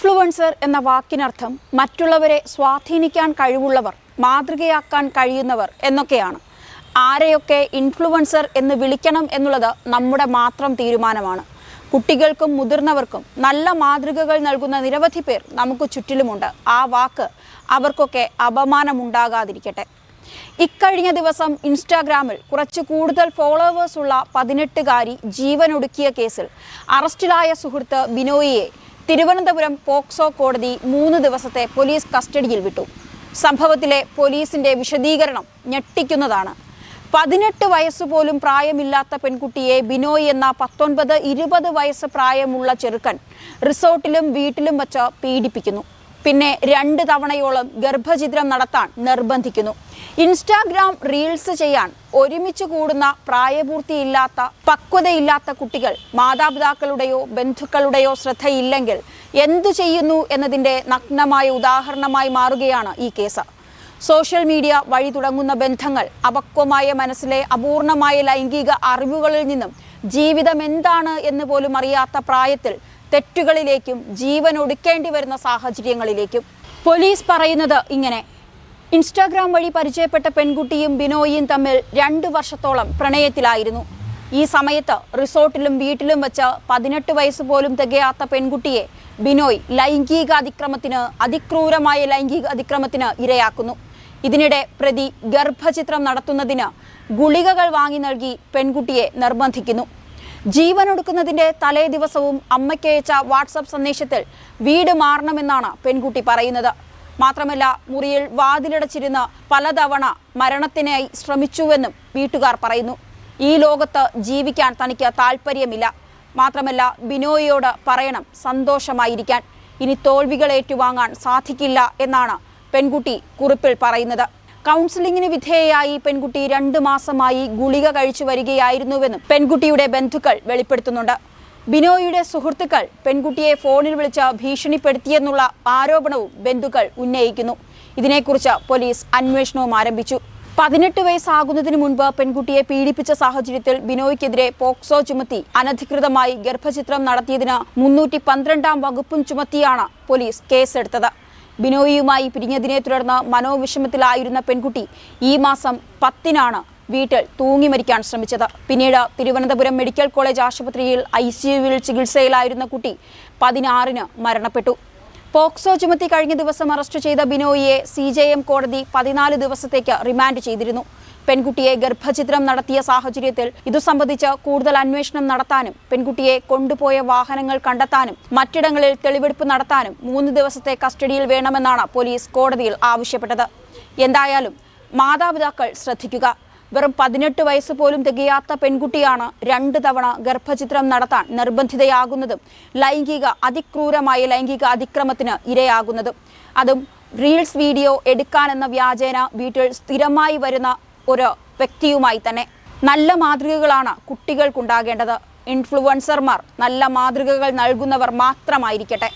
Influencer എന്ന വാക്കിനർത്ഥം മറ്റുള്ളവരെ സ്വാധീനിക്കാൻ കഴിവുള്ളവർ മാതൃകയാക്കാൻ കഴിയുന്നവർ എന്നൊക്കെയാണ്. ആരെയൊക്കെ ഇൻഫ്ലുവൻസർ എന്ന് വിളിക്കണം എന്നുള്ളത് നമ്മുടെ മാത്രം തീരുമാനമാണ്. കുട്ടികൾക്കും മുതിർന്നവർക്കും നല്ല മാതൃകകൾ നൽകുന്ന നിരവധി പേർ നമുക്ക് ചുറ്റിലുമുണ്ട്. ആ വാക്ക് അവർക്കൊക്കെ അപമാനമുണ്ടാകാതിരിക്കട്ടെ. ഇക്കഴിഞ്ഞ ദിവസം ഇൻസ്റ്റാഗ്രാമിൽ കുറച്ച് കൂടുതൽ ഫോളോവേഴ്സുള്ള പതിനെട്ടുകാരി ജീവനൊടുക്കിയ കേസിൽ അറസ്റ്റിലായ സുഹൃത്ത് ബിനോയിയെ തിരുവനന്തപുരം പോക്സോ കോടതി മൂന്ന് ദിവസത്തെ പോലീസ് കസ്റ്റഡിയിൽ വിട്ടു. സംഭവത്തിലെ പോലീസിന്റെ വിശദീകരണം ഞെട്ടിക്കുന്നതാണ്. പതിനെട്ട് വയസ്സ് പോലും പ്രായമില്ലാത്ത പെൺകുട്ടിയെ ബിനോയ് എന്ന പത്തൊൻപത് ഇരുപത് വയസ്സ് പ്രായമുള്ള ചെറുക്കൻ റിസോർട്ടിലും വീട്ടിലും വച്ച് പീഡിപ്പിക്കുന്നു. പിന്നെ രണ്ട് തവണയോളം ഗർഭചിത്രം നടത്താൻ നിർബന്ധിക്കുന്നു. ഇൻസ്റ്റാഗ്രാം റീൽസ് ചെയ്യാൻ ഒരുമിച്ച് കൂടുന്ന പ്രായപൂർത്തിയില്ലാത്ത പക്വതയില്ലാത്ത കുട്ടികൾ മാതാപിതാക്കളുടെയോ ബന്ധുക്കളുടെയോ ശ്രദ്ധയില്ലെങ്കിൽ എന്തു ചെയ്യുന്നു എന്നതിന്റെ നഗ്നമായ ഉദാഹരണമായി മാറുകയാണ് ഈ കേസ്. സോഷ്യൽ മീഡിയ വഴി തുടങ്ങുന്ന ബന്ധങ്ങൾ അപക്വമായ മനസ്സിലെ അപൂർണമായ ലൈംഗിക അറിവുകളിൽ നിന്നും ജീവിതം എന്താണ് എന്ന് പോലും അറിയാത്ത പ്രായത്തിൽ തെറ്റുകളിലേക്കും ജീവൻ ഒടുക്കേണ്ടി വരുന്ന സാഹചര്യങ്ങളിലേക്കും. പോലീസ് പറയുന്നത് ഇങ്ങനെ. ഇൻസ്റ്റാഗ്രാം വഴി പരിചയപ്പെട്ട പെൺകുട്ടിയും ബിനോയിയും തമ്മിൽ രണ്ട് വർഷത്തോളം പ്രണയത്തിലായിരുന്നു. ഈ സമയത്ത് റിസോർട്ടിലും വീട്ടിലും വെച്ച് പതിനെട്ട് വയസ്സ് പോലും തികയാത്ത പെൺകുട്ടിയെ ബിനോയ് ലൈംഗിക അതിക്രമത്തിന് അതിക്രൂരമായ ലൈംഗിക അതിക്രമത്തിന് ഇരയാക്കുന്നു. ഇതിനിടെ പ്രതി ഗർഭചിത്രം നടത്തുന്നതിന് ഗുളികകൾ വാങ്ങി നൽകി പെൺകുട്ടിയെ നിർബന്ധിക്കുന്നു. ജീവനൊടുക്കുന്നതിന്റെ തലേ ദിവസവും അമ്മയ്ക്ക് അയച്ച വാട്സപ്പ് സന്ദേശത്തിൽ വീട് മാറണമെന്നാണ് പെൺകുട്ടി പറയുന്നത്. മാത്രമല്ല മുറിയിൽ വാതിലടച്ചിരുന്ന് പലതവണ മരണത്തിനായി ശ്രമിച്ചുവെന്നും വീട്ടുകാർ പറയുന്നു. ഈ ലോകത്ത് ജീവിക്കാൻ തനിക്ക് താല്പര്യമില്ല മാത്രമല്ല ബിനോയിയോട് പറയണം സന്തോഷമായിരിക്കാൻ. ഇനി തോൽവികൾ ഏറ്റുവാങ്ങാൻ സാധിക്കില്ല എന്നാണ് പെൺകുട്ടി കുറിപ്പിൽ പറയുന്നത്. കൗൺസിലിംഗിന് വിധേയയായി പെൺകുട്ടി രണ്ട് മാസമായി ഗുളിക കഴിച്ചു വരികയായിരുന്നുവെന്നും പെൺകുട്ടിയുടെ ബന്ധുക്കൾ വെളിപ്പെടുത്തുന്നുണ്ട്. ബിനോയിയുടെ സുഹൃത്തുക്കൾ പെൺകുട്ടിയെ ഫോണിൽ വിളിച്ച് ഭീഷണിപ്പെടുത്തിയെന്നുള്ള ആരോപണവും ബന്ധുക്കൾ ഉന്നയിക്കുന്നു. ഇതിനെക്കുറിച്ച് പോലീസ് അന്വേഷണവും ആരംഭിച്ചു. പതിനെട്ട് വയസ്സാകുന്നതിന് മുൻപ് പെൺകുട്ടിയെ പീഡിപ്പിച്ച സാഹചര്യത്തിൽ ബിനോയ്ക്കെതിരെ പോക്സോ ചുമത്തി അനധികൃതമായി ഗർഭചിത്രം നടത്തിയതിന് മുന്നൂറ്റി പന്ത്രണ്ടാം വകുപ്പും ചുമത്തിയാണ് പോലീസ് കേസെടുത്തത്. ബിനോയിയുമായി പിരിഞ്ഞതിനെ തുടർന്ന് മനോവിഷമത്തിലായിരുന്ന പെൺകുട്ടി ഈ മാസം പത്തിനാണ് വീട്ടിൽ തൂങ്ങി മരിക്കാൻ ശ്രമിച്ചത്. പിന്നീട് തിരുവനന്തപുരം മെഡിക്കൽ കോളേജ് ആശുപത്രിയിൽ ഐ സിയുവിൽ ചികിത്സയിലായിരുന്ന കുട്ടി പതിനാറിന് മരണപ്പെട്ടു. പോക്സോ ചുമത്തി കഴിഞ്ഞ ദിവസം അറസ്റ്റ് ചെയ്ത ബിനോയിയെ സി കോടതി പതിനാല് ദിവസത്തേക്ക് റിമാൻഡ് ചെയ്തിരുന്നു. പെൺകുട്ടിയെ ഗർഭചിത്രം നടത്തിയ സാഹചര്യത്തിൽ ഇതു സംബന്ധിച്ച് കൂടുതൽ അന്വേഷണം നടത്താനും പെൺകുട്ടിയെ കൊണ്ടുപോയ വാഹനങ്ങൾ കണ്ടെത്താനും മറ്റിടങ്ങളിൽ തെളിവെടുപ്പ് നടത്താനും മൂന്ന് ദിവസത്തെ കസ്റ്റഡിയിൽ വേണമെന്നാണ് പോലീസ് കോടതിയിൽ ആവശ്യപ്പെട്ടത്. എന്തായാലും മാതാപിതാക്കൾ ശ്രദ്ധിക്കുക. വെറും പതിനെട്ട് വയസ്സ് പോലും തികയാത്ത പെൺകുട്ടിയാണ് രണ്ട് തവണ ഗർഭചിത്രം നടത്താൻ നിർബന്ധിതയാകുന്നതും ലൈംഗിക അതിക്രൂരമായ ലൈംഗിക അതിക്രമത്തിന് ഇരയാകുന്നതും. അതും റീൽസ് വീഡിയോ എടുക്കാനെന്ന വ്യാജേന വീട്ടിൽ സ്ഥിരമായി വരുന്ന ഒരു വ്യക്തിയുമായി തന്നെ നല്ല മാതൃകകളാണ് കുട്ടികൾക്കുണ്ടാകേണ്ടത്. ഇൻഫ്ലുവൻസർമാർ നല്ല മാതൃകകൾ നൽകുന്നവർ മാത്രമായിരിക്കട്ടെ.